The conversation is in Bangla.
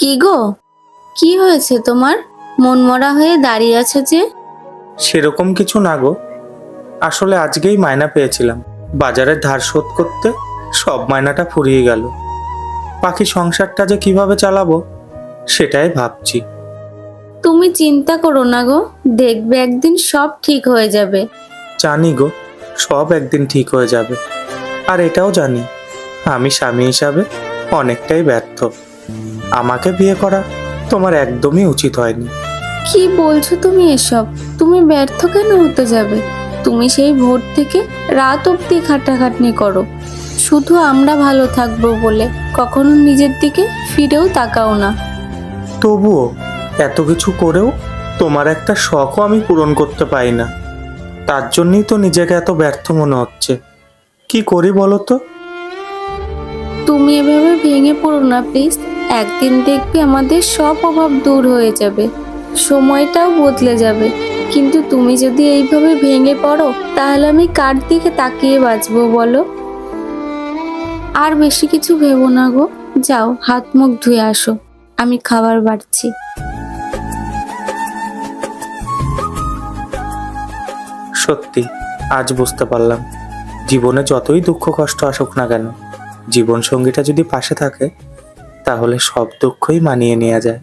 কি গো? কি হয়েছে তোমার? মনমরা হয়ে দাঁড়িয়ে আছে যে? সেরকম কিছু না গো। আসলে আজকেই মায়না পেয়েছিলাম। বাজারের ধার শোধ করতে সব মায়নাটা ফুরিয়ে গেল। পাখি সংসারটা যে কীভাবে চালাবো সেটাই ভাবছি। তুমি চিন্তা করো না গো। দেখবে একদিন সব ঠিক হয়ে যাবে। জানি গো সব একদিন ঠিক হয়ে যাবে। আর এটাও জানি আমি স্বামী হিসাবে অনেকটাই ব্যর্থ। আমাকে বিয়ে করা তোমার একদমই উচিত হয়নি। কি বলছো তুমি এসব? তুমি ব্যর্থ কেন হতে যাবে? তুমি সেই ভোর থেকে রাত অবধি খাটাখাটনি করো। শুধু আমরা ভালো থাকব বলে কখনো নিজের দিকে ফিরেও তাকাও না। তবুও এত কিছু করেও তোমার একটা শখও আমি পূরণ করতে পারি না। তার জন্যই তো নিজেকে এত ব্যর্থ মনে হচ্ছে। কি করি বলো তো? তুমি এভাবে ভেঙে পড়ো না প্লিজ। একদিন দেখবি আমাদের সব অভাব দূর হয়ে যাবে। সময়টাও বদলে যাবে। কিন্তু তুমি যদি এইভাবে ভেঙে পড়ো, তাহলে আমি কার দিকে তাকিয়ে বাঁচবো বলো? আর বেশি কিছু ভেবো না গো। যাও, হাত মুখ ধুয়ে আসো। আমি খাবার বাড়ছি। সত্যি, আজ বুঝতে পারলাম। জীবনে যতই দুঃখ কষ্ট আসুক না কেন জীবন সঙ্গীটা যদি পাশে থাকে তাহলে সব দুঃখই মানিয়ে নেওয়া যায়।